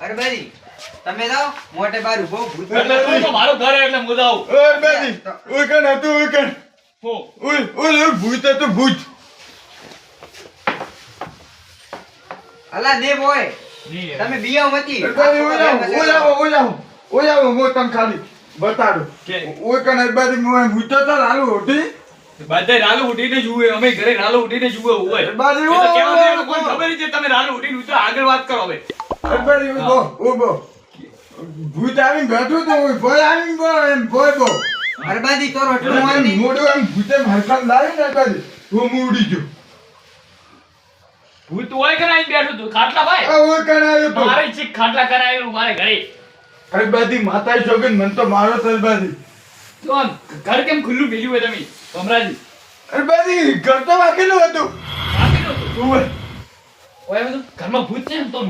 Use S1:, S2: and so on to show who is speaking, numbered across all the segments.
S1: અરે ભાઈ તમે જાઓ મોટે બાર ઊભો ભૂત
S2: એટલે તો મારો ઘર એટલે હું જાઉં.
S3: ઓય કણ હતું ઓય કણ
S2: હું.
S3: ઓય ઓય ઓય ભૂત હતું ભૂત.
S1: અલા ને બોય તમે બીયા મતી
S3: ઓલાવો ઓલાવો ઓલાવો હું તને ખાલી બતાડું.
S2: કે?
S3: ઓય કણ બેદી મોય ભૂત તો લાલુ હોટી
S2: બધે રાલુ ઉઠીને જુએ અમે ઘરે રાલુ ઉઠીને જુએ હોય તો દે, કોઈ ખબર છે તમે રાલુ ઉઠીને ઉતરો આગળ વાત કરો હવે.
S3: બેદી ઊભો ઊભો. ભૂત આવીને બેઠું તો ઓય ભોય આવીને બો એમ ભોય બો
S1: અરે બાજી તો રોટલું હોય
S3: મોઢું એમ ભૂતે હરખામ લાવી ને બેદી હું ઉડી ગયો.
S2: ભૂત હોય કે બેઠું તું? ખાટલા ભાઈ.
S3: ઓય કણ તો?
S2: મારે ચીક ખાટલા કરાયેલું મારે ઘરે.
S3: અરે માતાએ જોગન મન તો મારો તર
S2: તો ઘર કેમ ખુલ્લું ભેજ્યું હોય તમે કમરાજી
S3: અરે બધી ઘર તો હતું. ઓય
S2: ઓય ઘરમાં ભૂત છે ને તો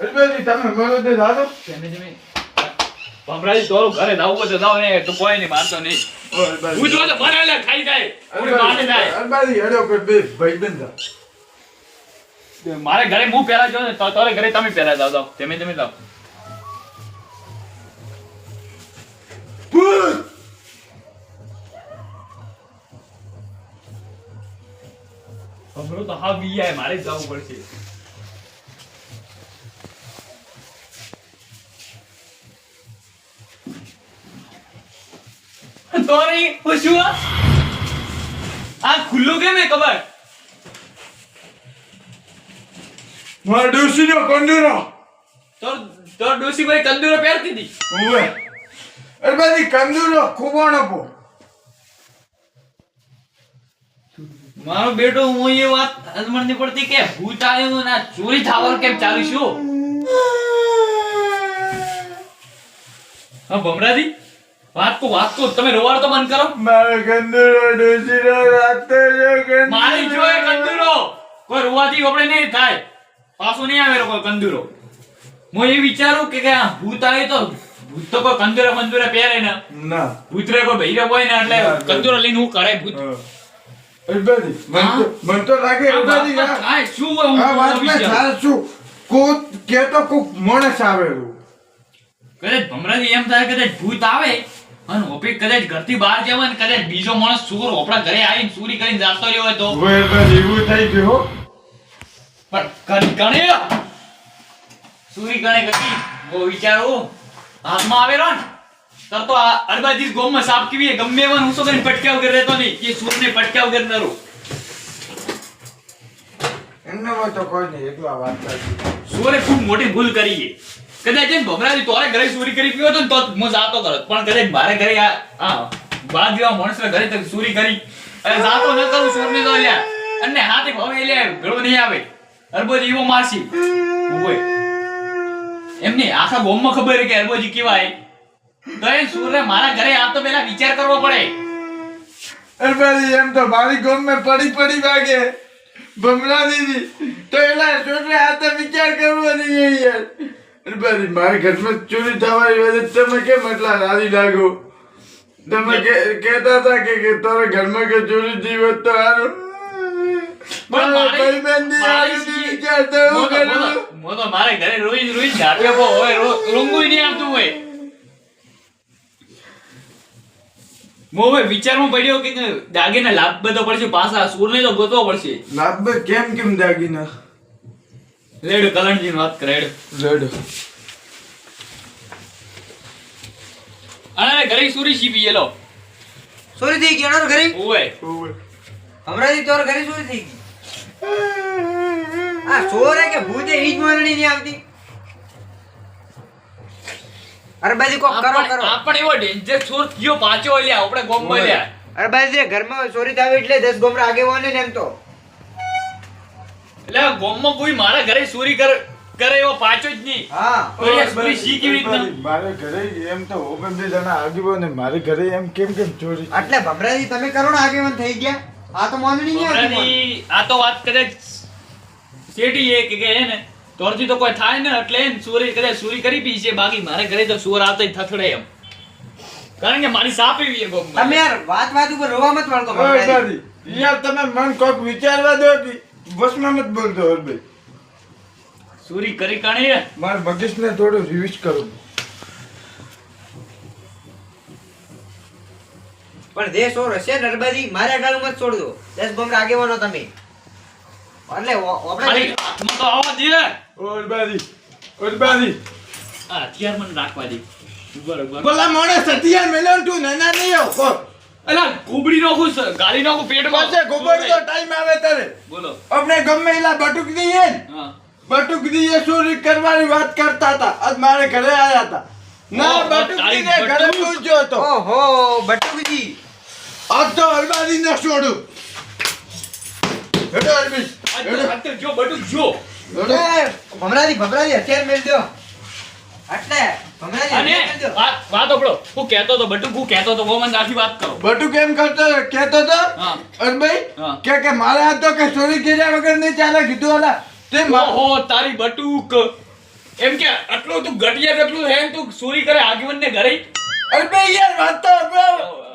S2: રહો.
S3: તમે બોલો તે દાદો
S2: તમે તમે ભમરાજી તારું ઘરે જાવું તો જાઓ ને તો કોઈ નહીં મારતો નહીં. તો ખાઈ જાય. મારે જાય.
S3: હેડો બે
S2: ઘરે હું પહેલા જાઉં ને તો તારે ઘરે તમે પહેલા જાવ જાઓ. તમે તમે
S3: ભૂત!
S2: ભમરો તો હા બી આય મારે જ જવું પડશે. તોરી હું. શું આ ખુલ્લું કેમ હે કબર
S3: ડોસી નો કંદુરો
S2: તો તો ડોસી ભાઈ તંદુરો પહેરતી હતી?
S3: ઓય અરે બધી કંદુરો ખુબાણો પો
S2: મારો બેટો હું એ વાત અજમણની પડતી કે ભૂત આવ્યું ના ચોરી થાવર કેમ ચાલુ છું? હા ભમરાજી? વાત કો વાત કો તમે રોવાડ તો બંધ કરો.
S3: મારે કંદુરો ડોશીનો રાતે જો કંદુરો
S2: મારી જોએ કંદુરો કોઈ રોવાથી આપણે નહીં થાય. પાછો નહીં આવે કોઈ કંદુરો હું એ વિચારું કે કે આ ભૂત આવે તો ભૂત તો કોઈ કંદુરા બંદુરા પહેરે ને.
S3: ના.
S2: ભૂતરે કોઈ બૈરે હોય ને એટલે કંદુરો લઈને હું કરે ભૂત.
S3: મન તો લાગે
S2: શું હોય હું
S3: આ
S2: તો
S3: વાતમાં
S2: વિચારું.
S3: સાચું કોક કોક માણસ આવેલું
S2: કદાચ ભમરાજી એમ થાય કદાચ ભૂત આવે. અને ઓપી કદાચ ઘરથી બહાર જવા ને કદાચ બીજો માણસ ચોર ઓપડા ઘરે આવીને ચોરી કરીને જાતો રહ્યો હોય તો?
S3: એવું થઈ ગયું હો.
S2: પણ કણ- ગણે ચોરી ગણે કરી વો વિચારું. હાથમાં આવેલો ને તર તો આ અડબાજી ગોમમાં સાપ કેવી ગમે એવા હું કરીને પટક્યા વગર રહેતો નહીં. એ ચોરને પટક્યા વગર નરો
S3: એમને હોય તો કોઈ નહીં એકલા વાત કરી
S2: ચોરે ખૂબ મોટી ભૂલ કરી છે કદાચ એમ ભમરાજી તોરે ઘરે ચોરી કરી પીવો તો તો હું જાતો પણ કદાચ મારે ઘરે આ બાદ જેવા માણસના ઘરે તક ચોરી કરી. અને જાતો ન કરું ચોરને તો લ્યા અને હાથે હવે લે, ભેળો નહીં આવે. અરબોજી એવો મારસી ઓય એમને આખા ગોમમાં ખબર છે કે અરબોજી કેવાય તો એ સુરે મારા ઘરે આ તો પેલા વિચાર કરવો પડે.
S3: અરબોજી, એમ તો મારી ગોમ મેં પડી પડી વાગે. ભમરા દીદી તો એલા છોકરા આ તો વિચાર કરવો નહીં યાર. મારા ઘરમાં ચોરી થવાની વજહ તમે કેમ એટલા રાજી લાગો તમે કહેતા હતા કે કે તારા ઘરમાં કે ચોરી થઈ હોત તો હારું. મારા
S2: મારી-
S3: ભાઈબંધી
S2: મારી
S3: આવી
S2: સી-
S3: વિચાર તો હું
S2: મોતો-
S3: કરું.
S2: મોતો- મોતો મારે ઘરે રોજ રોજ ઝાટકે હોય રોંગુય નહીં આવતું હોય. મો હવે વિચારમાં પડ્યો કે દાગીના લાભ બધો પડશે પાછા સૂરને તો ગોતવો પડશે.
S3: લાભ કેમ કેમ દાગીના
S2: રેડ કલણજી વાત કરે રેડ. અરે ઘરે સુરી સીપી લો.
S1: સુરી થઈ ગયો ઘરે?
S2: ઓય
S1: હમણાંથી તોર ઘરે સુરી થઈ ગઈ. આ ચોર હે કે ભૂતે ઈ જ માનણી નહીં આવતી. અરે બાજી કોક કરો
S2: આપણ
S1: કરો.
S2: આપણ એવો ડેન્જર ચોર કયો પાછો લ્યા આપણે ગોમમાં લ્યા
S1: અરે બાજી ઘરમાં ચોરી થાય એટલે દસ ગોમરા આગેવાન ને એમ તો.
S2: એટલે ગોમમાં કોઈ મારા ઘરે ચોરી કરે કરે એવો પાછો જ નહીં.
S1: હા.
S2: સુરી શી કેવી રીતના?
S3: મારે ઘરે એમ તો ઓપન બે જણા આગેવો ને મારે ઘરે એમ કેમ કેમ ચોરી
S1: એટલે ભમરાજી તમે કરો ને આગેવાન થઈ ગયા. આ તો માનણી નહીં આવતી
S2: આ તો વાત કરે શેઠી એ કે કે હે ને તોરથી તો કોઈ થાય ને એટલે એમ ચોરી કદાચ ચોરી કરી પી છે બાકી મારે ઘરે તો ચોર આવતો થથડે એમ. કારણ કે મારી સાપ એવી છે ગોમમાં.
S1: તમે યાર વાત વાત ઉપર રોવા મત.
S3: બારી, યાર તમે મન કોક વિચારવા દો કે. વસમાં મત બોલતો હરભાઈ.
S2: ચોરી કરી કાણી
S3: મારા મગજને થોડું રિવિઝ કરું.
S1: પણ જે સોર હશે નરબાજી મારા ગાળું જ છોડ દો. દસ બમરા આગેવાનો તમે. એટલે આપણે
S2: ખાલી તો આવવા દે
S3: ઓરબાજી ઓરબાજી
S2: આ હથિયાર મને રાખવા દે. બરાબર
S3: ભલા મોણે સતિયાર મેલ્યો તું નાના નહીં આવ
S2: અલા કુબડી નો ખુશ ગાલી નો પેટમાં
S3: છે ગોબર તો ટાઈમ આવે તારે
S2: બોલો.
S3: આપણે ગમે એલા બટુક દઈએ ને
S2: હા.
S3: બટુક દીએ ચોરી કરવાની વાત કરતા હતા. આજ મારે ઘરે આયા હતા. ના
S2: ઓહો,
S3: બટુક ઘરે. પૂછ્યો હતો.
S1: ઓહો બટુકજી.
S3: આજ તો અરબારી ન છોડું. હેડો અરબી
S2: જો બટુક જો.
S1: એ, ભમરાજી હથિયાર મેલ દો. એટલે
S2: અને વાત વાત હું કહેતો તો બટુક હું કહેતો તો વો મને આખી વાત કરો.
S3: બટુક એમ કરતો કહેતો તો
S2: હા.
S3: કે કે મારે તો કે ચોરી કર્યા વગર નહીં ચાલે કીધું ઓલા તે મા-
S2: ઓહો તારી બટુક. એમ કે આટલું તું ઘટિયા કેટલું હે તું ચોરી કરે આગેવન ને ઘરે.
S3: અરબાઈ યાર વાત તો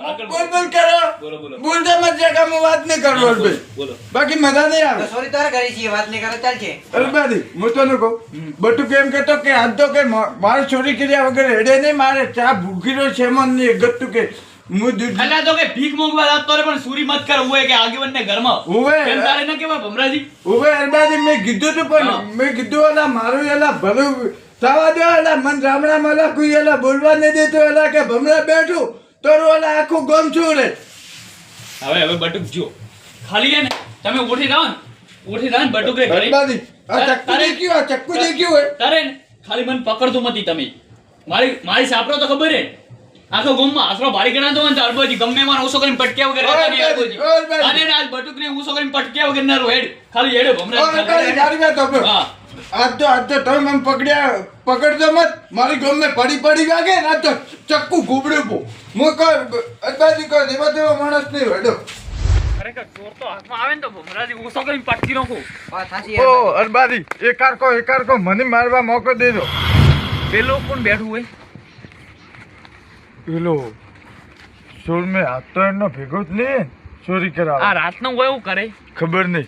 S3: બોલ બોલ. કરો.
S2: બોલો બોલો.
S3: બોલતા મત જગામાં વાત નહીં કરું અરબાઈ
S2: બોલો.
S3: બાકી મજા નહીં આવે.
S1: સોરી તારે કરી છે વાત નહીં કરે અરે
S3: બાદી હું તને કહું.
S2: બટુ
S3: કેમ એમ કહેતો કે આજ તો કે માર ચોરી કર્યા વગર હેડે નહીં મારે ચા ભૂખીનો છે મન નહીં ગતું કે હું દૂધ
S2: અલ્યા તો કે ભીખ માંગવા જાતો રે પણ સુરી મત કર હોય કે આગેવન ને
S3: ઉવે.
S2: તારે ન કેવા ભમરાજી?
S3: ઉવે અરબાદી મેં કીધું તું પણ મેં કીધું એલા મારું એલા ભલું થવા દો એલા મન રામણા માલા કોઈ એલા બોલવા નહીં દેતો એલા કે ભમરા બેઠું. તો એલા આખું ગમ છું રે
S2: હવે હવે બટુક જો ખાલી ને તમે ઉઠી જાઓ ને ઉઠી જાઓ ને બટુક રે ઘરે
S3: આ ચક્કુ દેખ્યું આ ચક્કુ દેખ્યું હોય.
S2: તારે ખાલી મને પકડતું નથી તમે. મારી મારી સાપરો તો ખબર હે આખો ગોમમાં આશરો ભારી ગણાતો હોય ને તો અડબોજી ગમે માં ઓછો કરીને પટક્યા વગર રહેતા નહીં
S3: ભાઈ.
S2: અને આજ બટુક ને ઓછો કરીને પટક્યા વગર ના રો હેડ. ખાલી હેડો ભમરા
S3: આજ તો આજ તો તમે મને પકડ્યા. પકડજો મત. મારી ગમે પડી પડી વાગે ના તો ચક્કુ ઘૂબડ્યું પો હું કર અજબાજી કર દેવા દેવા માણસ નહીં હેડો
S2: ખરેખર ચોર તો હાથમાં આવે ને તો ભમરાજી ઓછો કરીને પટકી નાખું
S3: મને મારવા મોકો દે દો
S2: પેલો કોણ બેઠું હોય?
S3: પેલો સોળ મેં હાથ તો એનો ભેગો જ નહીં ચોરી
S2: આ
S3: કરાવ
S2: રાતનો હોય એવું કરે.
S3: ખબર નહીં.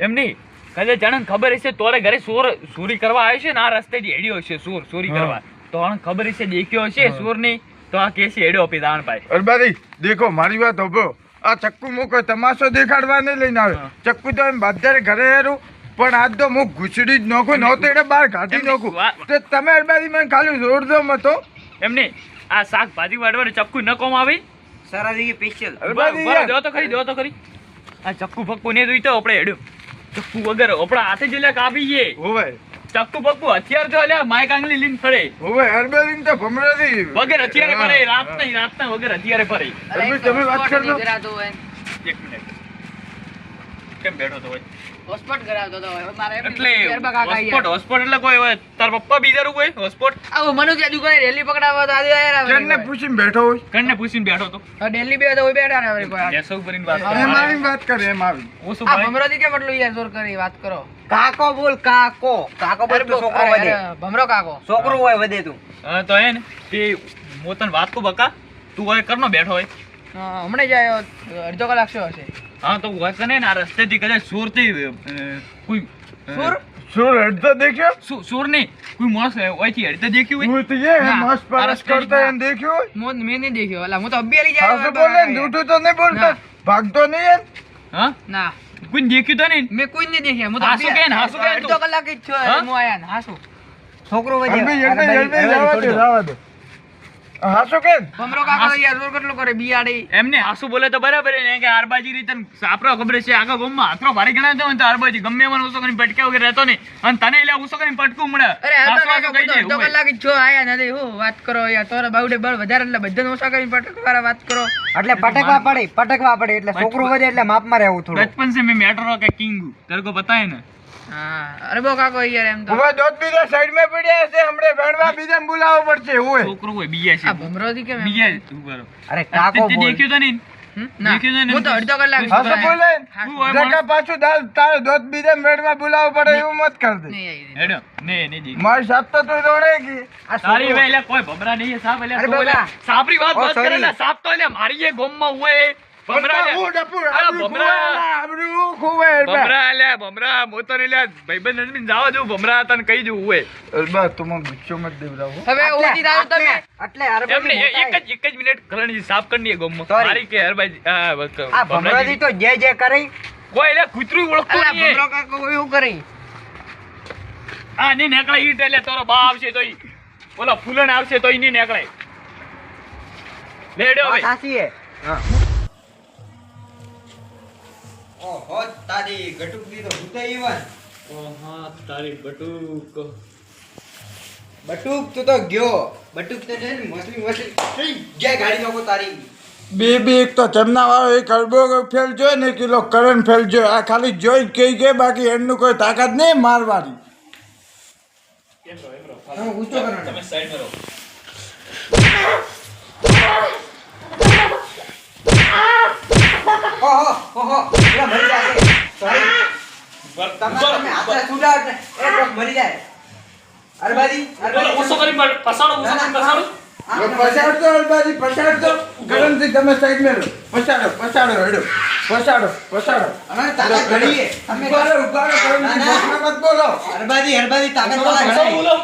S2: એમ નહીં? કદાચ જાણે ખબર હશે તોરે ઘરે સુર ચોરી કરવા આવ્યો છે ને આ રસ્તે જ હેડ્યો હશે ચોર ચોરી કરવા. તો આને ખબર હશે દેખ્યો હશે
S3: હા.
S2: ની તો આ કેસે હેડ્યો આપી દાણ ભાઈ
S3: અરબાદી દેખો મારી વાત હોભો આ ચક્કુ મૂકો તમાશો દેખાડવા નહીં લઈને આવે ચક્કુ તો એમ બાધારે ઘરે હેરું પણ આજ તો હું ઘૂસડી જ નોખું નહોતો એટલે બહાર કાઢી નોખું.
S2: નાખું
S3: તો તમે અરબાદી મને ખાલી જોર દો મતો
S2: એમ નહીં. આ શાકભાજી વાળવાનું ચક્કુ ન કોમ આવી?
S1: સારા જગ્યાએ સ્પેશિયલ
S3: અરબાદી
S2: દો તો ખરી દો તો ખરી. આ ચક્કુ ફક્કુ ને જોઈતો આપણે હેડ્યો. ચક્કુ વગર આપણા હાથે જ લે કાપી ગયે
S3: હોવે.
S2: ચક્કુ પક્કુ હથિયાર જો લે માઈક આંગળી લીન ફરે.
S3: હોવે અરબાદી તો ભમરાથી.
S2: વગર હથિયારે ફરે રાત નહીં રાત ના વગર હથિયારે ફરે.
S3: તમે તમે વાત કરજો.
S2: એક મિનિટ. કેમ બેઠો તો હોય
S4: હોસ્પોટ કરાવતો હતો હવે મારે
S2: એટલે
S4: ગરબા કાકા
S2: હોસ્પોટ હોસ્પોટ એટલે કોઈ હોય તાર પપ્પા બીજારું કોઈ હોસ્પોટ?
S4: આવો મનુ જાદુ કરે રેલી પકડાવવા તો આજે આયા રે
S3: કેમને પૂછીને બેઠો હોય.
S2: કણને પૂછીને બેઠો તો
S4: હવે દિલ્હી બે તો બેઠા ને હવે કોઈ.
S2: બેસો કરીને વાત કરે.
S3: એમ આવી વાત કરે એમ આવી
S2: હું શું ભાઈ?
S4: ભમરોથી કેમ એટલું યાર જોર કરી વાત કરો?
S1: કાકો બોલ કાકો. કાકો બોલ તો છોકરો વધે.
S4: ભમરો કાકો.
S1: છોકરો હોય વધે તું.
S2: હા, તો હે ને તે મોતન વાત કો બકા. તું હોય કરનો બેઠો હોય.
S4: હા, હમણાં જ આવ્યો અડધો કલાક શું હશે?
S2: હા તો હોય કને ને આ રસ્તેથી કદાચ સુરથી અ, કોઈ સુર?
S4: સુર?
S3: શું દેખ્યો?
S2: સુર નહીં કોઈ માણસ ઓયથી હેડતા દેખ્યું હોય?
S3: હું તો એ
S2: મોસ
S3: પરસ કરતા એમ દેખ્યો હોય?
S4: મોં- મેં નહીં દેખ્યો અલા, હું તો અબ્બી આલી જાય
S3: સાસુ બોલે જૂઠું તો નહીં બોલતો. ભાગતો નહીં એમ?
S2: હા?
S4: ના.
S2: કોઈ દેખ્યું તો નહીં?
S4: મેં કોઈ નહીં દેખ્યા હું તો
S2: હાસુ કે હાસુ કે
S4: અડધો કલાક જ થયો
S2: હું?
S4: આયા ને હાસુ.
S1: છોકરો હવે
S3: જવા દો. જવા દે. હાસુ કે?
S4: ભમરો કાકા યાર જોર કેટલું કરે બિયાડી
S2: એમને હાસુ બોલે તો બરાબર ને કે આરબાજી રીતન આપરો ખબર છે આગા ગોમમાં આત્રો ભારે ગણા તો તો આરબાજી ગમે મને ઉસો કરીને પટકે વગર રહેતો નહીં. અને તને એટલે ઉસો કરીને પટકું મળે.
S4: અરે આ તો કલાક જો આયા નથી. હો વાત કરો યાર તોરા બાઉડે બળ વધારે એટલે બધાને ઓછા કરીને પટકવાળા વાત કરો.
S1: એટલે પટકવા પડે પટકવા પડે એટલે છોકરો વધે એટલે માપમાં રહેવું થોડું.
S2: બચપન સે મે મેટરો કે કિંગ. તરકો બતાય
S4: ને? અરે બો કાકો યાર એમ તો.
S3: હવે દોત બીજા સાઈડમાં પડ્યા છે હમણે ભણવા બીજા ને બોલાવવો પડશે ઓય
S2: છોકરો કોઈ બીજા છે.
S4: આ ભમરો થી કેમ
S2: બીજા તું બરો.
S1: અરે કાકો
S2: તે
S1: બોલ.
S2: દેખ્યું તો નહીં દેખ્યું નહીં?
S4: હું તો અડધો કલાક
S2: હા,
S3: હાસુ બોલે.
S4: હા,
S2: હું. હોય
S3: જગા પાછું દાલ તારે દોત બીજા મેળમાં બોલાવવો પડે એવું મત કર દે.
S2: હેડો. ને ને દેખ્યું.
S3: મારી સાપ તો તું દોડે કી
S1: આ
S2: તારી
S1: છોકરો-
S2: કોઈ ભમરા નહીં સાપ એટલે
S1: અરે
S2: તું
S1: બાબા.
S2: એટલે? સાપરી વાત વાત કરે
S1: sorry.
S2: સાપ તો એટલે મારી ગોમમાં હોય. ભમરા લ્યા.
S3: હું ડફુર,
S2: અલા,
S3: આબરૂ
S2: ભમરા.
S3: ખોવાય, આબરૂ ખોવાય, અરબા.
S2: ભમરા લ્યા ભમરા હું તો નહીં લ્યા ભાઈબંધ નજમીન જાવા દઉં ભમરા તને કહી દઉં હોય
S3: અરબા, તું મને ગુસ્સો મત દેવડાવો.
S4: હવે ઓછી દારૂ તમે.
S1: એટલે અરબાજી
S2: એમને એ-
S1: મોટા
S2: એક જ એક જ મિનિટ કલણજી સાફ કરી દઈએ ગમમાં
S1: Sorry.
S2: મારી કે હરભાઈ આ બસ
S1: આ ભમરાજી તો જે જે કરે.
S2: કોઈ એટલે કૂતરું ઓળખતો
S4: અલા
S2: નહીં
S4: ભમરો કાકો એવું કરે.
S2: આ ની નેકળે ઈટ એટલે તારો બા આવશે તો ઈ ફૂલણ આવશે તો ઈ ની નેકળે લેડો ભાઈ.
S1: સાસી હે. ઓહો તારી ગટુક દી તો ભૂતે ઈવન
S2: ઓહો તારી બટુક.
S1: બટુક તું તો ગયો. બટુક તો છે ને મસલી મસલી જય ગાડી નોકો તારી.
S3: બે બે એક તો જમના વાળો એક અરબો ફેલજો ને કિલો કરંટ ફેલજો આ ખાલી જોઈ કઈ કહી કે બાકી એમનું કોઈ તાકાત નહીં મારવાની.
S1: તમે ઓહો ઓહો પેલા મરી જાશે સોરી તમે
S2: ઉપર-
S1: તમે હાથે છૂટા એટલે એ કોક મરી જાય. અરબાજી
S2: ઉપર ઓછો કરી પસાડો ઓછો કરી પસાડો.
S3: પછાડતો અરબાજી પછાડતો કરણથી તમે સાઈડ મેં પછાડો પછાડો હેડો. પછાડો પછાડો
S1: અમે તાકાત ઘડીએ. અમે
S3: ઊભા રહો ઊભા રહો કરણથી
S1: ના, ના.
S3: ભાષા મત બોલો.
S1: અરબાજી અરબાજી તાકાત વાળા
S2: બોલો.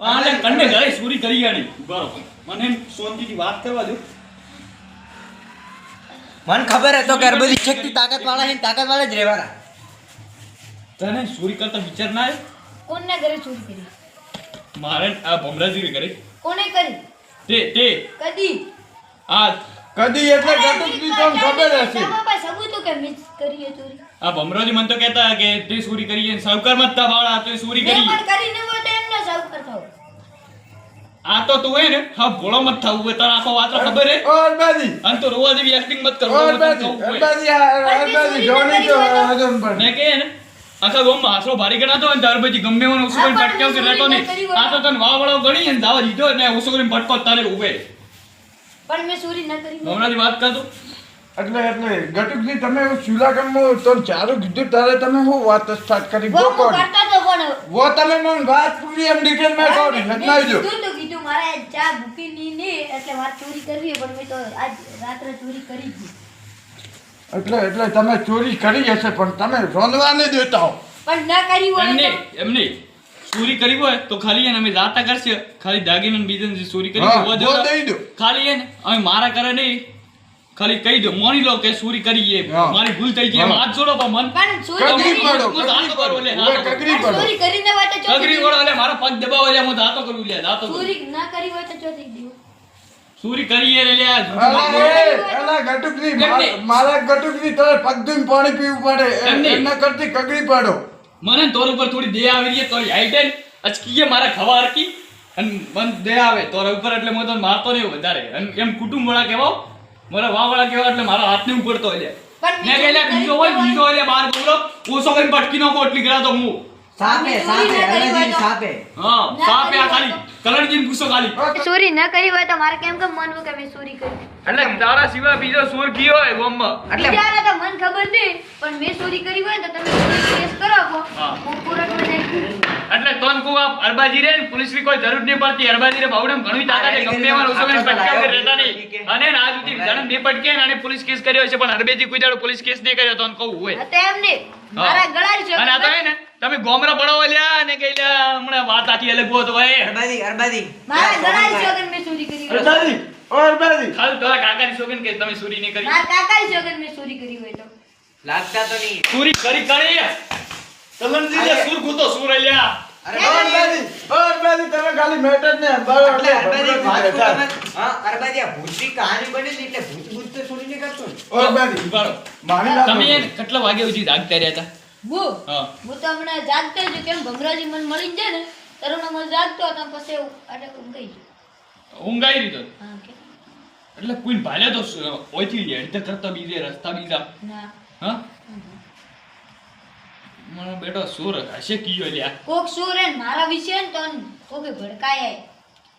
S2: આ કંડે ગળે સુરી કરી ગાડી બરોબર મને શાંતિથી વાત કરવા દો.
S1: મને ખબર હતો કે બધી શક્તિ તાકાત વાળા છે તાકાત વાળા જ રહેવાના.
S2: તને સુરી કરતા વિચાર ના આવ્યો?
S5: કોને ઘરે ચોરી કરી?
S2: મારે આ ભમરાજી કરી
S5: કોને કરી?
S2: તે તે.
S5: કદી.
S2: આ
S3: કદી એટલે ગટુકની તો ખબર હશે.
S5: બાપા સબૂતો કે મિસ કરી એ ચોરી.
S2: આ ભમરાજી મને તો કહેતા કે તે સુરી કરી છે સાવકાર મત તા વાળા તે સુરી
S5: મેં
S2: કરી.
S5: પણ કરી ન હોય તો એમને સૌ કરતો હોય.
S2: આ તો તું હે ને હા ભોળો મત થવું હોય તને આખો વાત ખબર હે?
S3: ઓ અરબાજી.
S2: અન તો રોવા જેવી એક્ટિંગ મત કર
S3: ઓ
S2: રોવા મત
S3: અરબાજી.
S2: કહું હોય.
S3: અરબાજી આ અરબાજી જોની તો હજમ પર
S2: મેં કહે ને આખા ગામમાં હાથરો ભારી ગણાતો અને ને ત્યાર પછી ગમે એવાનો ઉસો કરીને પટક્યો કે રહેતો નહીં. આ તો તને વાવ વાળો ગણી ને દાવા દીધો ને ઉસો કરીને ભટકો તારે ઉભે.
S5: પણ મેં ચોરી ન કરી.
S2: હમણાં વાત કરતો
S3: એટલે એટલે ગટુકજી તમે શુલાકમમાં તો ચારું કીધું તારે તમે હું વાત સ્ટાર્ટ કરી?
S5: તો પણ
S3: વો તમે મને વાત પૂરી એમ ડિટેલમાં કહો ને
S5: મેં
S3: લખનાવજો
S5: તો કીધું મારે ચા ભૂકી ની ને એટલે વાત ચોરી કરવી પણ મેં તો આજ રાત્રે ચોરી કરી જ
S3: એટલે એટલે તમે ચોરી કરી હશે પણ તમે રોંધવાને નહીં દેતા હો.
S5: પણ ના કરી હોય
S2: એમને એમને ચોરી કરી હોય તો ખાલી એને અમે જાતા કરશે ખાલી દાગીના બીજા ચોરી કરી હોય
S3: દઈ દો.
S2: ખાલી એને અમે મારા કરે નહીં ખાલી કહી દો મોની લો કે સુરી કરી એ. મારી ભૂલ થઈ ગઈ હાથ જોડો પણ મન.
S5: પણ સુરી
S3: કગરી
S5: કરી
S3: પડો કગરી
S2: કરું લે,
S3: કગરી પડો.
S5: સુરી કરીને તો ચોથી
S2: અઘરી પડો લે મારા પગ દબાવો લે હું જાતો કરું લે જાતો
S5: સુરી ના કરી હોય તો ચોથી દીધું.
S2: સુરી કરી એ લે આ
S3: અલા,
S2: જૂઠું
S3: એ, અલા, ગટુકજી,
S2: એમ
S3: મારા- ગટુકની તારે પગ ધોઈને પાણી પીવું પડે. એ-
S2: એમ
S3: કરતી કગરી પાડો.
S2: મને તોર ઉપર થોડી દયા આવી રહી છે તો આઈટેન અચકીએ મારા ખવા હરકી અને મન દયા આવે તોર ઉપર એટલે હું તો મારતો નહીં વધારે. એમ કુટુંબ વાળા કહેવાઓ મારા વાવાળા કેવા એટલે મારા હાથ નહીં ઉપડતો એટલે મેં કહેલા બીજો હોય બીજો એટલે બાર બોલો. ઓછો કરીને પટકી નો કોટલી કરા તો હું.
S1: સાપે સાપે
S5: ચોરી ના કરી હોય
S1: અરબાજી
S5: તો-
S1: સાપે.
S2: હા સાપે આ ખાલી કલરજીને પૂછો ખાલી.
S5: ચોરી ન કરી હોય તો મારે કેમ કેમ માનવું કે મેં ચોરી કરી.
S2: એટલે તારા સિવાય બીજો સુર કયો હોય ગોમમાં?
S1: એટલે
S5: બીજાને તો મને ખબર નહીં પણ મેં ચોરી કરી હોય ને તો તમે પોલીસ કેસ કરો
S2: હું. એટલે તન કુ અરબાજી રે ને પોલીસની કોઈ જરૂર નહીં પડતી. અરબાજી રે બાવડમ ઘણી તાકાત છે. ગમે એમાં ઓછો કરીને પટકાવ રહેતા નહીં. અને ને આજ સુધી જણ બે પટકે ને પોલીસ કેસ કર્યો છે પણ અરબેજી કોઈ દાડો પોલીસ કેસ નહીં કર્યો તો કહું હોય.
S5: તેમ ને મારા ગળા છે
S2: અને આ તો ને તમે ગોમરા પડાવો લ્યા અને કે લ્યા હમણાં વાત આખી અલગ હોત ભાઈ
S1: અરબાજી અરબાજી
S5: મારા ગળા છે છોકન મેં ચોરી કરી હોય.
S3: અરબાજી ઓ અરબાજી
S2: ખાલી તારા કાકાની સોગન કે તમે ચોરી નહીં કરી.
S5: મારા કાકા જ છોકન મેં ચોરી કરી હોય તો.
S1: લાગતા તો નહીં.
S2: ચોરી કરી કરી. કલમજી લે સુર ગુતો સુર લ્યા?
S3: ઓ અરબાજી. તમે ખાલી મેટર ને બાળો
S1: એટલે અરબાજી વાત તો તમે? હા? અરબાજી આ ભૂતની કહાની બની એટલે ભૂત ભૂત તો છોડી નહીં કરતો
S3: અરબાજી મારી
S2: તમે કેટલા વાગે સુધી જાગતા રહ્યા હતા?
S5: હું.
S2: હું
S5: તો હમણાં જાગતો જ કેમ ભમરાજી મને મળી જાય ને તરુણ મને જાગતો હતો પછી અટક ઊંઘાઈ ગયું.
S2: ઊંઘ રીતો એટલે કોઈ ભાલે તો ઓછી જાય કરતા બીજે રસ્તા બીજા? હા? મારો બેટો સુર હશે કીયો લ્યા
S5: કોક સુર રે મારા વિશે ને તો કોકે ભડકાય.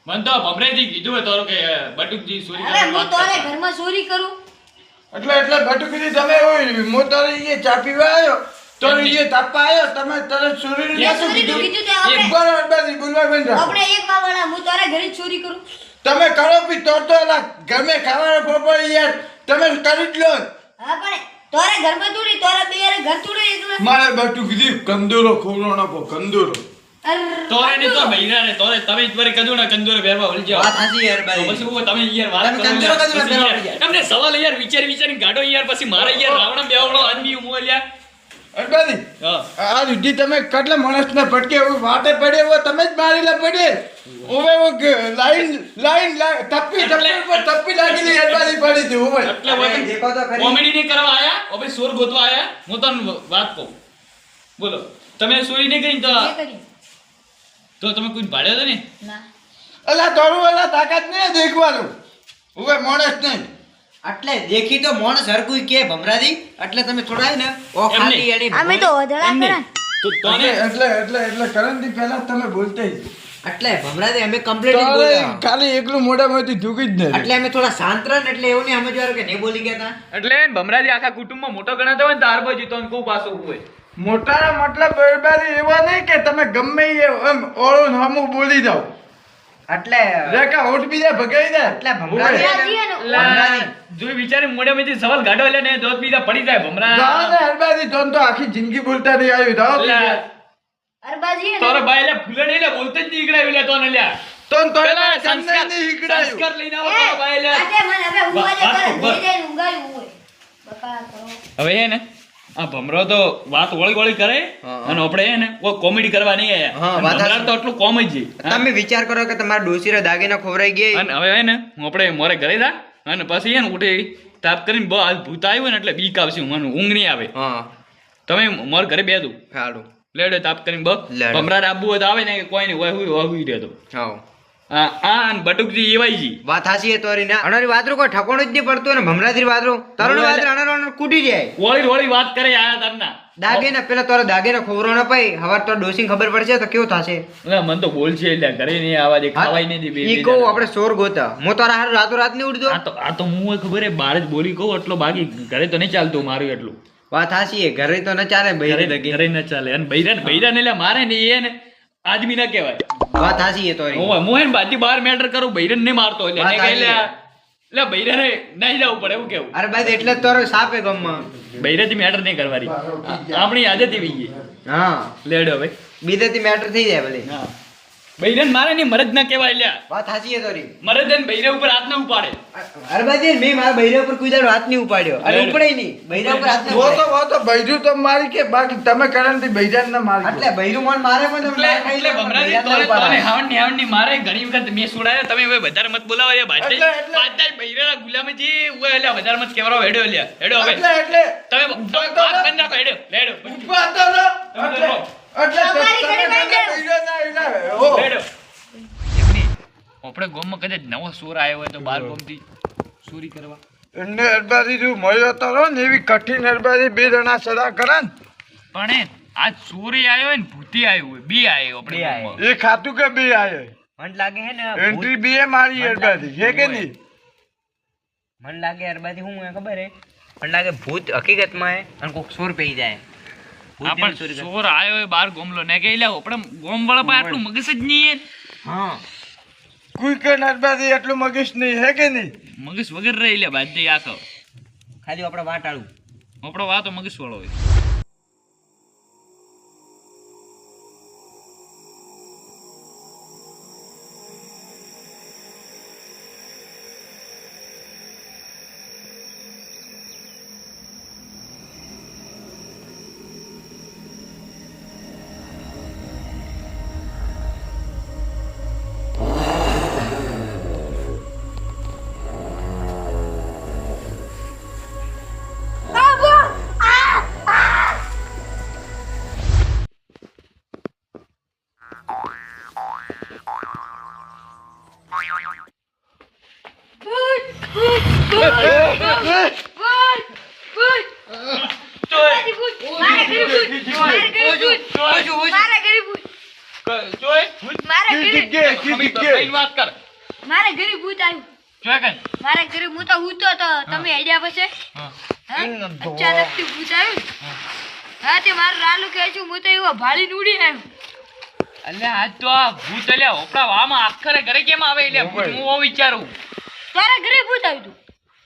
S2: મન તો ભમરેજી કીધું હે તારું કે બટુકજી ચોરી
S5: અરે હું તોરે ઘરમાં ચોરી કરું?
S3: એટલે એટલે બટુકજી તમે હોય મોતર એ ચા પીવા આવ્યો તો એ તાપા આવ્યો તમે તરત
S5: ચોરી તો કીધું. તે આપણે
S3: બરાબર અરબાજી બોલવા બેન
S5: આપણે એક માવાના હું તારા ઘરે ચોરી કરું?
S3: તમે કરો પી તો તો એલા ગમે ખાવાનો પોપો યાર તમે કરી જ લો.
S5: હા પણ તોરે ઘરમાં તોડી તોરે બે યાર ઘર તૂટી એકલા
S3: મારે બટુ કીધી કંદોરો ખોલો નાખો કંદોરો.
S5: અર
S2: તોરે ને તો બૈરા ને તોરે તમે વળી કદું ને કંદોરે પહેરવા વળી જાઓ.
S1: વાત હાજી યાર ભાઈ.
S2: પછી હું તમે યાર વાત કરો
S1: કંદોરો. કંદોરો વળી જાય.
S2: તમને સવાલ યાર વિચાર વિચાર ગાડો યાર પછી મારા યાર રાવણ બેવડો આદમી હું યાર હા.
S3: આ સુધી તમે કેટલા માણસને ભટકે એવું વાતે પડે એવો તમે જ મારેલા પડે. ઓવે ઓ લાઈન લાઈન લાઈન તપ્પી તપ્પી ઉપર તપ્પી લાગેલી અરબાદી પડી હતી ઓવે
S2: એટલે
S1: દેખો તો ખરી.
S2: કોમેડી નહીં કરવા આયા? હવે સોર ગોતવા આયા? હું તમને વાત કહું. બોલો. તમે ચોરી નહીં કરી તો તો તમે કોઈ ભાડ્યો તો ને?
S5: ના.
S3: અલા તારું અલા તાકાત નહીં દેખવાનું. ઓવે માણસ નહીં.
S1: એટલે દેખી તો મોણ સરખું કે ભમરાજી? એટલે તમે થોડા ને ઓ ખાલી
S2: નહીં.
S5: અમે તો વધડા કરે
S2: તો તને
S3: એટલે એટલે એટલે કરણથી પહેલા તમે બોલતે જ.
S1: એટલે ભમરાજી અમે કમ્પ્લીટ બોલ્યા.
S3: ખાલી એકલું મોઢામાંથી થૂકી જ નહીં
S1: એટલે અમે થોડા શાંત રહે એટલે એવું નહીં સમજવાનું કે નહીં બોલી ગયા તા.
S2: એટલે ભમરાજી આખા કુટુંબમાં મોટો ગણાતો હોય ને તાર બાજુ તો કહું પાછો હોય.
S3: મોટાનો મતલબ બરબાદી એવા નહીં કે તમે ગમે એ એમ ઓળું નામું બોલી જાઓ.
S1: એટલે
S3: રેખા હોઠ બીજા ભગાઈ દે.
S1: એટલે ભમરાજી
S5: ભમરાજી અને
S2: લા, જોઈ સવાલ ગાડો લે ને દોત બીજા પડી જાય ભમરા.
S3: જાઓ ને હરબાદી તોન તો આખી જિંદગી બોલતા નહીં આવ્યું.
S5: અરબાજી
S2: ભાઈ લે ફૂલે નહીં લે બોલતો જ નીકળાયું લે તો લ્યા.
S3: તોન તો
S2: પેલા સંસ્કાર
S3: નહીં હીકડાયું.
S2: સંસ્કાર લઈને આવો
S5: એ,
S2: ભાઈ લે.
S5: આજે મને હવે ઊંઘવા દે કરે
S2: ઉપર.
S5: જઈ ઊંઘાયું હોય. બકા કરો.
S2: હવે હે ને? આ ભમરો તો વાત વળી વળી કરે અને આપણે હે ને કોઈ કોમેડી કરવા નહીં આયા ભમરા તો એટલું કોમ જ
S1: તમે વિચાર કરો કે તમારા ડોસીરે દાગીના ખોવરાઈ ગયા.
S2: અને હવે હે ને હું આપણે મોરે ઘરે જા અને પછી હે ને ઉઠી તાપ કરીને બહુ આજ ભૂત આવ્યું ને એટલે બીક આવશે મને ઊંઘ નહીં આવે. તમે મોર ઘરે બેદું
S1: હાલો.
S2: લેડો તાપ કરીને બ ભમરા આબુ હોય તો આવે ને કે કોઈ નહીં હોય હોય હોય રહેતો
S1: હા
S2: આ આ બટુકજી એવાયજી
S1: વાત હાચી એ તોરી ના. અણારી વાતરું કોઈ ઠકોણું જ નહીં પડતું ને ભમરાજી વાતરું તારું
S2: બોલો
S1: વાતરું અણાર અણાર કૂટી જાય.
S2: વળી વળી વાત કરે આયા તારના.
S1: દાગીના પેલા તારો દાગીના ખોવરો ના પાઈ હવાર તો ડોસીને ખબર પડશે તો કેવું થશે?
S2: એટલે મન તો બોલ છે એટલે ઘરે નહીં આવા દે ખાવાય નહીં દે બે-
S1: ઈ કહું. આપણે ચોર ગોતા. હું તારા હારું રાતો રાત નહીં ઉડતો?
S2: આ તો આ તો હું ખબર હે બાર જ બોલી કહું એટલો બાકી ઘરે તો નહીં ચાલતું મારું એટલું.
S1: વાત હાસી ઘરે તો ન ચાલે
S2: ઘરે ઘરે ન ચાલે. અને બૈરા બૈરા ને એટલે મારે નહીં એ ને. આદમી ના કહેવાય.
S1: વાત સાચી એ તો
S2: હું હું હે બાજી બાર મેટર કરું બૈરન ને મારતો એટલે એને કહી લે એટલે બૈરા ને નહીં જવું પડે એવું કેવું.
S1: અરે ભાઈ એટલે જ તારો સાપે ગમમાં.
S2: થી મેટર નહીં કરવાની. આપણી આજે થી બીજી
S1: હા.
S2: લેડો હવે
S1: બીજેથી મેટર થઈ જાય ભલે.
S2: હા. બૈરન મારે ને મરદ ના કહેવાય લ્યા.
S1: વાત સાચી છે તારી.
S2: મરદ ને બૈરા ઉપર હાથ ના ઉપાડે.
S1: અરે ભાઈ મેં મારા બૈરા ઉપર કોઈ દાડો હાથ નહીં ઉપાડ્યો. અરે ઉપડે નહીં. બૈરા ઉપર હાથ
S3: ના તો વો તો બૈરું તો મારી કે બાકી તમે કરણથી બૈરાને ના મારી
S1: એટલે બૈરું મન મારે પણ
S2: એટલે એટલે ભમરાજી
S1: બૈરાને
S2: તોને હાવણની હાવણની મારે ઘણી વખત મેં સુડાયો તમે હવે વધારે મત બોલાવો યાર બાજે.
S3: એટલે- એટલે-
S2: બાજે બૈરાના ગુલામજી ઉવે એટલે વધારે મત કેવરો હેડો લ્યા હેડો હવે.
S3: એટલે એટલે
S2: તમે વાત કરી નાખો હેડો
S3: રહો.
S2: તમે તો
S3: એટલે
S2: આપણે ગોમમાં કદાચ નવો સોર આવ્યો હોય તો બાર ગોમથી ચોરી કરવા.
S3: એમને હરબારી જો મળ્યો તો રહો ને એવી કઠિન હરબારી બે જણા સદા કરે ને.
S2: પણ આજ ચોરી આવ્યો ને ભૂતી આવ્યો હોય બી આવ્યો આપણે
S1: આયો.
S3: એ ખાતું કે બે આવ્યો
S1: મન લાગે હે ને
S3: એન્ટ્રી બી બે મારી હરબારી હે કે નહીં?
S1: મન લાગે અરબાથી હું હે ખબર હે? મન લાગે ભૂત હકીકતમાં હે અને કોક સોર પી જાય. ભૂત
S2: આ
S1: જેવી
S2: પણ
S1: ચોરી
S2: આવ્યો બાર ગોમલો. ને કે લે આપણે ગોમવાળા પાસે આટલું મગજ જ નહીં
S1: હા.
S3: કોઈ કે હરબારી એટલું મગજ નહીં હે કે નહીં?
S2: મગજ વગર રહી લે બાજે આખો.
S1: ખાલી આપણે વાટાળું.
S2: આપણો વાતો મગજ વાળો હોય. કઈ
S5: હું તો હૂતો તો તમે આઈડિયા પછી? અચાનકથી ભૂત હા. તે મારું રાલું કહે છું હું તો એવો ભાળી ઉડી આવ્યો.
S2: અલ્યા આજ તો આ ભૂત અલ્યા ઓપડા વામાં આખરે ઘરે કેમ આવે? એટલે ભૂત હું ઓ વિચારું.
S5: તારા ઘરે ભૂત આવ્યું તું?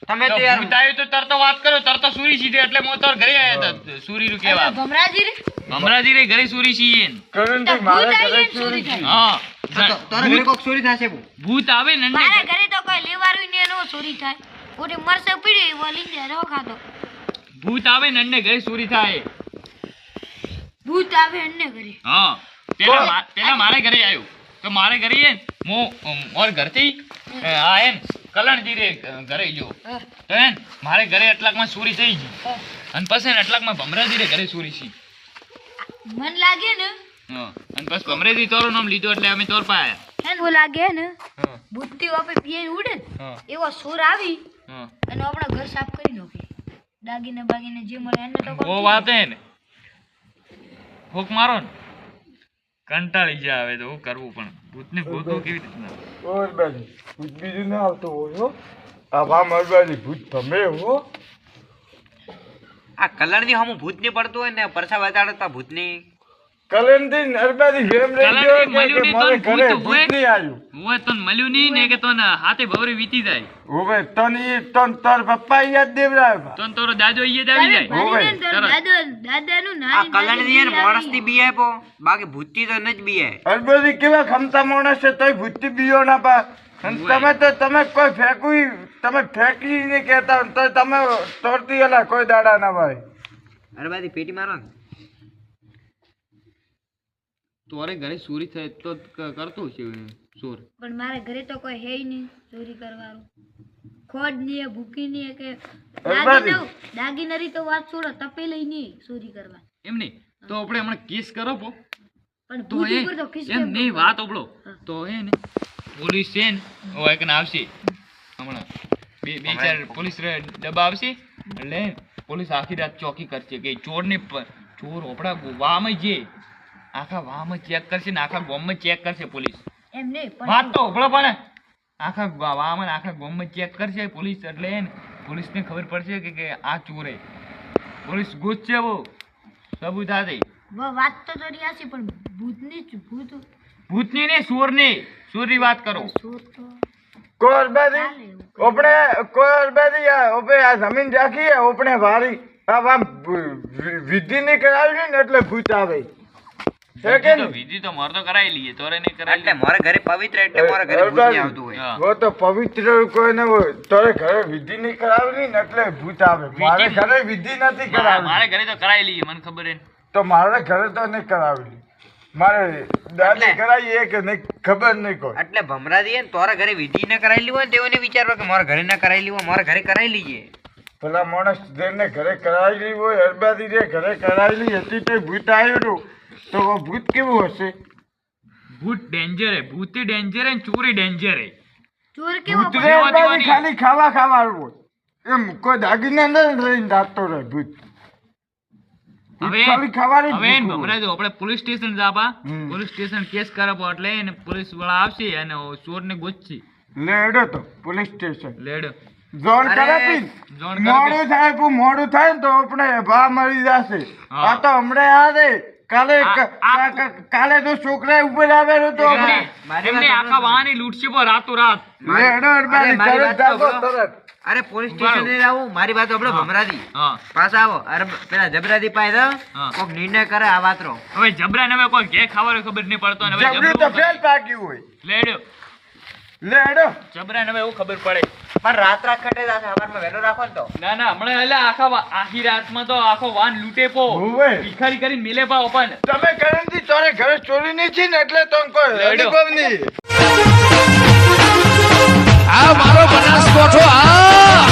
S1: તમે
S2: તો
S1: યાર
S2: ભૂત આવ્યું તો તરતો વાત કરો તરતો સુરી સીધે એટલે મો તાર ઘરે આવ્યા હતા સુરી નું કેવા
S5: ભમરાજી રે?
S2: હમણાંથી રે ઘરે સુરી
S3: કરણથી
S5: ભૂત
S3: મારા ઘરે
S5: સુરી
S2: હા.
S1: તારા ઘરે કોક ચોરી થશે
S2: ભૂત આવે ને
S5: મારા ઘરે તો કોઈ લેવારું ને નો ચોરી થાય. ઓટી મરસે પડી વળી ને રો ખાતો
S2: ભૂત આવે ને ને ઘરે ચોરી થાય.
S5: ભૂત આવે ને ઘરે.
S2: હા. પેલા પેલા મારે ઘરે આવ્યો તો મારે ઘરે એ મો મોર ઘરથી આ એમ કલણજી રે ઘરે ગયો.
S5: હા,
S2: તો એમ મારે ઘરે એટલાકમાં ચોરી થઈ ગઈ. અને પછી ને એટલાકમાં ભમરાજી રે ઘરે ચોરી છે
S5: મન લાગે ને
S2: અને પછી કમરેથી તોરો નામ લીધો એટલે અમે તોર પાયા.
S5: હે ને લાગે ને બુદ્ધિ વાપે પીએ ઉડે એવો સુર આવી અને આપણો ઘર સાફ કરી નાખે. દાગીને બાગીને જે મળે એને તો
S2: ઓ વાત હે ને. ફૂક મારો ને. કંટાળી જાય હવે તો હું કરવું પણ. ભૂતને ભૂતો કેવી રીતના
S3: ઓર બાજી ભૂત બીજું ના આવતો હોય હો. આ વા મરબાજી ભૂત તમે હો.
S1: આ કલરની હમ ભૂતની પડતું હોય ને પરસા બતાડો તો ભૂતની
S3: કલનથી નરબાજી વેમ રહી ગયો કે
S2: નહીં
S3: મારે
S2: તો
S3: ઘરે
S2: ભૂત
S3: નહીં આવ્યું.
S2: હું તને મળ્યું નહીં ને કે તન હાથે ભવરી વીતી જાય.
S3: હવે તને તન તાર પપ્પા યાદ દેવરાય
S2: તન તારો દાદો ઈ જ આવી જાય.
S3: હોવે,
S5: દાદો દાદાનું
S1: આ
S5: નાની
S1: કલરની યાર માણસની બીએ પો બાકી ભૂતી તો ન જ આય.
S3: અરબજી કેવા ખમતા માણસ છે તોય ભૂતી બીયો ના પા. તમે તો તમે કોઈ ફેંકવી તમે ફેંકી નહીં કહેતા તો તમે તોડતી એલા કોઈ દાડા ના ભાઈ.
S1: અરે બાદી પેટી મારો ને.
S2: તોરે ઘરે ચોરી થાય તો કરતો છે ચોર.
S5: પણ મારે ઘરે તો કોઈ હે નહીં ચોરી કરવાનું. ખોડ નહીં ભૂકી નહીં કે દાગીનરી તો વાત છોડો તપેલી નહીં ચોરી કરવા.
S2: એમ નહીં. તો આપણે હમણાં કેસ કરો પો.
S5: પણ
S2: તો એ
S5: ઉપર તો ખિસકે
S2: એમ નહીં વાત ઓબળો તો હે ને પોલીસ છે ને ઓ એક ને આવશે. હમણાં. બે બે ચાર પોલીસ રે ડબ્બા આવશે. એટલે પોલીસ આખી રાત ચોકી કરશે કે ચોરને ચોર ઓપડા વામાં જે આખા વાહમાં ચેક કરશે ને આખા ગામમાં ચેક કરશે પોલીસ.
S5: એમ નહીં પણ
S2: વાત તો ઉભળો પણ. આખા વાહમાં ને આખા ગામમાં ચેક કરશે પોલીસ એટલે પોલીસને ખબર પડશે કે કે આ ચોરે. પોલીસ ગોતશે બહુ. સબૂત હાથે
S5: વાત તો તો રહ્યા છે પણ ભૂતની જ ભૂત.
S2: ભૂતની ને ચોરની ચોરની વાત કરો.
S5: ચોર તો એવું.
S3: ઓપણે કોઈ. અરબાજી આ ઓપે આ જમીન રાખી હે, ઓપણે વારી. આ વિધિ ની કરાવી ને એટલે ભૂત આવે. છે
S1: એટલે મારે ઘરે ઘરે
S3: વિધિ ને એટલે
S2: ખબર
S3: નહીં કોઈ.
S1: એટલે ભમરા ને તારા ઘરે વિધિ ન કરાવી હોય ને તેઓને વિચારવા કે મારા ઘરે ના કરાવી હોય મારા ઘરે કરાવી લઈએ.
S3: પેલા માણસ ઘરે કરાવી હોય અરબાદી ઘરે કરાવી હતી તે ભૂત આવ્યું તો ભૂત કેવું હશે?
S2: ભૂત ડેન્જર હે ભૂતી ડેન્જર હે ચોરી ડેન્જર હે
S5: ચોર કેવો
S3: ભૂત. ખાલી ખાવા ખાવાનું એમ કોઈ દાગીના ન લઈને જાતો રહે ભૂત.
S2: હવે
S3: ખાલી ખાવાનું
S2: હવે ભમરાજો આપણે પોલીસ સ્ટેશન જાપા પોલીસ સ્ટેશન કેસ કરાવો એટલે એને પોલીસવાળા આવશે અને ચોરને ગોતશે.
S3: લેડો તો પોલીસ સ્ટેશન.
S2: લેડો
S3: જોન કરાપી
S2: જોન કરાપી.
S3: મોડું થાય મોડું થાય ને તો આપણે ભા મળી જશે.
S2: હા.
S3: આ તો હમણાં આ રે. કાલે તો છોકરા ઉપર આવેલો તો
S2: એમને
S1: વાત
S2: આખા વાહન લૂંટશે પણ રાતો રાત
S1: અરે, વાત પોલીસ સ્ટેશન આવું મારી વાત આપણે
S2: હા.
S1: ભમરાજી. પાછા આવો. અરે પેલા જબરાજી પાસે કોક નિર્ણય કરે આ વાતરો
S2: હવે જબરાને ને કોઈ ઘે ખાવાનો ખબર નહીં પડતો ને હવે
S3: જબરું તો ફેલ પાક્યું હોય.
S2: લેડો
S3: લેડો
S2: જબરાને હવે એવું ખબર પડે.
S1: પણ
S2: એટલે આખા આખી રાતમાં તો આખો વાન લૂટે પો. ભિખારી કરી મિલે પા
S3: તમે કરણજી તારે ઘરે ચોરી ની છે ને એટલે તો અંકો
S2: લડી
S3: આ મારો બનાસ કોઠો આ